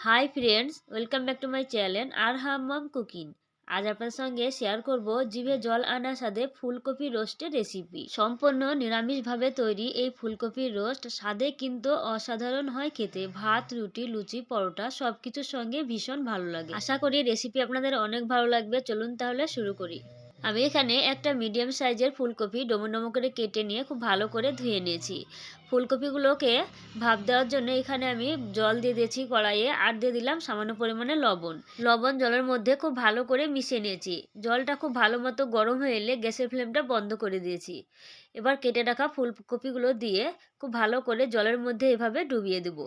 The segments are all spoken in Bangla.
Hi friends welcome back to my channel আর হাম্মাম কুকিং আজ আপনার সঙ্গে শেয়ার করব জিভে জল আনা স্বাদে ফুলকপি রোস্টের রেসিপি সম্পূর্ণ নিরামিষভাবে তৈরি এই ফুলকপির রোস্ট স্বাদে কিন্তু অসাধারণ হয় খেতে। ভাত, রুটি, লুচি, পরোটা সব কিছুর সঙ্গে ভীষণ ভালো লাগে। আশা করি রেসিপি আপনাদের অনেক ভালো লাগবে। চলুন তাহলে শুরু করি। আমি এখানে একটা মিডিয়াম সাইজের ফুলকপি ডোমো ডোমো করে কেটে নিয়ে খুব ভালো করে ধুয়ে নিয়েছি। ফুলকপিগুলোকে ভাপ দেওয়ার জন্য এখানে আমি জল দিয়ে দিয়েছি কড়াইয়ে আর দিয়ে দিলাম সামান্য পরিমাণে লবণ। লবণ জলের মধ্যে খুব ভালো করে মিশিয়ে নিয়েছি। জলটা খুব ভালো মতো গরম হয়ে এলে গ্যাসের ফ্লেমটা বন্ধ করে দিয়েছি। এবার কেটে রাখা ফুলকপিগুলো দিয়ে খুব ভালো করে জলের মধ্যে এভাবে ডুবিয়ে দেবো।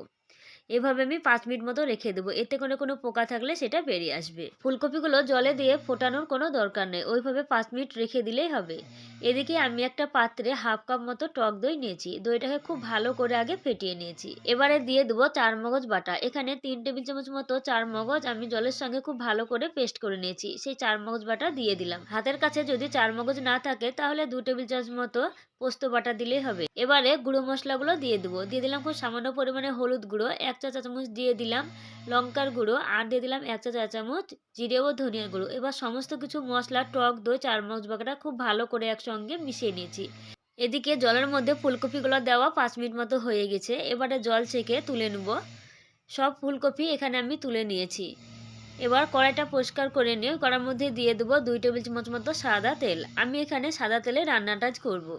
এভাবে আমি পাঁচ মিনিট মতো রেখে দেবো। এতে করে কোনো পোকা থাকলে সেটা বেরিয়ে আসবে। ফুলকপিগুলো জলে দিয়ে ফোটানোর কোনো দরকার নেই। ওইভাবে পাঁচ মিনিট রেখে দিলেই হবে। এদিকে আমি একটা পাত্রে হাফ কাপ মতো টক দই নিয়েছি। দইটাকে খুব ভালো করে আগে ফেটিয়ে নিয়েছি। এবারে দিয়ে দেবো চার মগজ বাটা। এখানে তিন টেবিল চামচ মতো চার মগজ আমি জলের সঙ্গে খুব ভালো করে পেস্ট করে নিয়েছি। সেই চার মগজ বাটা দিয়ে দিলাম। হাতের কাছে যদি চার মগজ না থাকে, তাহলে দু টেবিল চামচ মতো পোস্ত বাটা দিলেই হবে। এবারে গুঁড়ো মশলাগুলো দিয়ে দেবো। দিয়ে দিলাম খুব সামান্য পরিমাণে হলুদ গুঁড়ো, এক চা চা চামচ দিয়ে দিলাম লঙ্কার গুঁড়ো আর দিয়ে দিলাম এক চা চা চামচ জিরে ও ধনিয়ার গুঁড়ো। এবার সমস্ত কিছু মশলা, টক, দই চার মগজ বাটা খুব ভালো করে একসঙ্গে মিশিয়ে নিয়েছি। এদিকে জলের মধ্যে ফুলকপিগুলো দেওয়া পাঁচ মিনিট মতো হয়ে গেছে। এবারে জল ছেঁকে তুলে নেব। সব ফুলকপি এখানে আমি তুলে নিয়েছি। এবার কড়াইটা পরিষ্কার করে নিয়ে কড়ার মধ্যে দিয়ে দেবো দুই টেবিল চামচ মতো সাদা তেল। আমি এখানে সাদা তেলে রান্নাটা করব।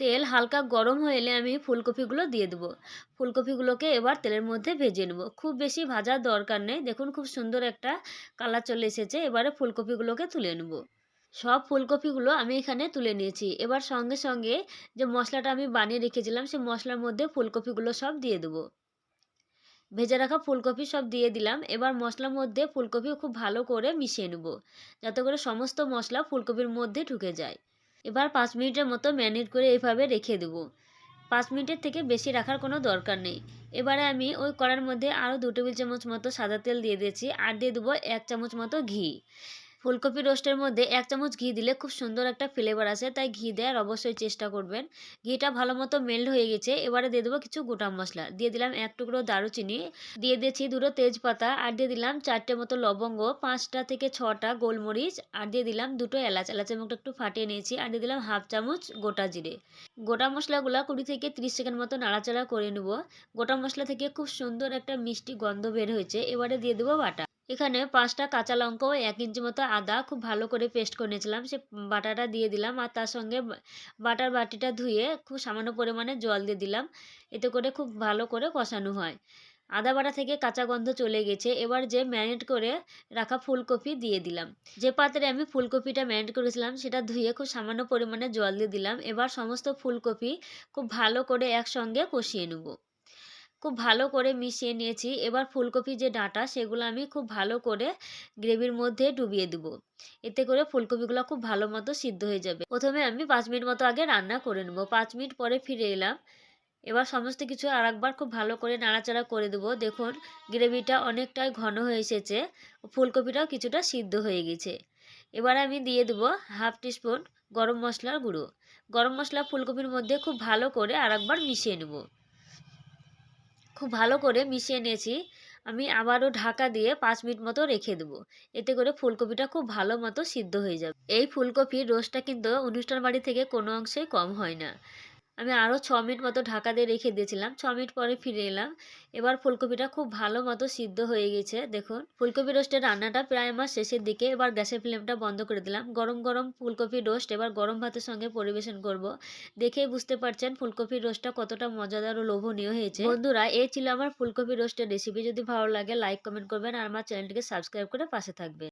তেল হালকা গরম হয়ে এলে আমি ফুলকপিগুলো দিয়ে দেবো। ফুলকপিগুলোকে এবার তেলের মধ্যে ভেজে নেব। খুব বেশি ভাজার দরকার নেই। দেখুন খুব সুন্দর একটা কালার চলে এসেছে। এবারে ফুলকপিগুলোকে তুলে নেব। সব ফুলকপিগুলো আমি এখানে তুলে নিয়েছি। এবার সঙ্গে সঙ্গে যে মশলাটা আমি বানিয়ে রেখেছিলাম সেই মশলার মধ্যে ফুলকপিগুলো সব দিয়ে দেবো। ভেজে রাখা ফুলকপি সব দিয়ে দিলাম। এবার মশলার মধ্যে ফুলকপি খুব ভালো করে মিশিয়ে নেব। যাতে করে সমস্ত মশলা ফুলকপির মধ্যে ঢুকে যায়। এবার পাঁচ মিনিটের মতো ম্যানেট করে এইভাবে রেখে দেবো। পাঁচ মিনিটের থেকে বেশি রাখার কোনো দরকার নেই। এবারে আমি ওই কড়ার মধ্যে আরও দু টেবিল চামচ মতো সাদা তেল দিয়ে দিয়েছি আর দিয়ে দেবো এক চামচ মতো ঘি। ফুলকপি রোস্টের মধ্যে এক চামচ ঘি দিলে খুব সুন্দর একটা ফ্লেভার আসে, তাই ঘি দেওয়ার অবশ্যই চেষ্টা করবেন। ঘিটা ভালো মতো মেল্ট হয়ে গেছে, এবারে দিয়ে দেবো কিছু গোটা মশলা। দিয়ে দিলাম এক টুকরো দারুচিনি, দিয়ে দিয়েছি দুটো তেজপাতা, আর দিয়ে দিলাম চারটে মতো লবঙ্গ, পাঁচটা থেকে ছটা গোলমরিচ, আর দিয়ে দিলাম দুটো এলাচ। এলাচের মুখটা একটু ফাটিয়ে নিয়েছি, আর দিয়ে দিলাম হাফ চামচ গোটা জিরে। গোটা মশলাগুলো কুড়ি থেকে ত্রিশ সেকেন্ড মতো নাড়াচাড়া করে নেব। গোটা মশলা থেকে খুব সুন্দর একটা মিষ্টি গন্ধ বের হয়েছে, এবারে দিয়ে দেবো বাটা। এখানে পাঁচটা কাঁচা লঙ্কা ও এক ইঞ্চি মতো আদা খুব ভালো করে পেস্ট করে নিয়েছিলাম। সে বাটাটা দিয়ে দিলাম আর তার সঙ্গে বাটার বাটিটা ধুয়ে খুব সামান্য পরিমাণে জল দিয়ে দিলাম। এতে করে খুব ভালো করে কষানো হয়। আদা বাটা থেকে কাঁচা গন্ধ চলে গেছে। এবার যে ম্যারিনেট করে রাখা ফুলকপি দিয়ে দিলাম। যে পাত্রে আমি ফুলকপিটা ম্যারিনেট করেছিলাম সেটা ধুয়ে খুব সামান্য পরিমাণে জল দিয়ে দিলাম। এবার সমস্ত ফুলকপি খুব ভালো করে একসঙ্গে কষিয়ে নেব। খুব ভালো করে মিশিয়ে নিয়েছি। এবার ফুলকপি যে ডাঁটা, সেগুলো আমি খুব ভালো করে গ্রেভির মধ্যে ডুবিয়ে দেব। এতে করে ফুলকপিগুলো খুব ভালো মতো সিদ্ধ হয়ে যাবে। প্রথমে আমি পাঁচ মিনিট মতো আগে রান্না করে নেব। পাঁচ মিনিট পরে ফিরে এলাম। এবার সমস্ত কিছু আর একবার খুব ভালো করে নাড়াচাড়া করে দেবো। দেখুন, গ্রেভিটা অনেকটাই ঘন হয়ে এসেছে। ফুলকপিটাও কিছুটা সিদ্ধ হয়ে গেছে। এবার আমি দিয়ে দেবো হাফ টিস্পুন গরম মশলার গুঁড়ো। গরম মশলা ফুলকপির মধ্যে খুব ভালো করে আর একবার মিশিয়ে নেব। খুব ভালো করে মিশিয়ে নিয়েছি। আমি আবারও ঢাকা দিয়ে পাঁচ মিনিট মতো রেখে দেবো। এতে করে ফুলকপিটা খুব ভালো মতো সিদ্ধ হয়ে যাবে। এই ফুলকপির রোস্টটা কিন্তু অনুষ্ঠান বাড়ি থেকে কোনো অংশেই কম হয় না। আমি আরও ছ মিনিট মতো ঢাকা দিয়ে রেখে দিয়েছিলাম। ছ মিনিট পরে ফিরে এলাম। এবার ফুলকপিটা খুব ভালো মতো সিদ্ধ হয়ে গেছে, দেখুন। ফুলকপি রোস্টের রান্নাটা প্রায় আমার শেষের দিকে। এবার গ্যাসের ফ্লেমটা বন্ধ করে দিলাম। গরম গরম ফুলকপি রোস্ট এবার গরম ভাতের সঙ্গে পরিবেশন করব। দেখেই বুঝতে পারছেন ফুলকপির রোস্টটা কতটা মজাদার ও লোভনীয় হয়েছে। বন্ধুরা এই ছিল আমার ফুলকপি রোস্টের রেসিপি যদি ভালো লাগে লাইক কমেন্ট করবেন আর আমার চ্যানেলটিকে সাবস্ক্রাইব করে পাশে থাকবেন।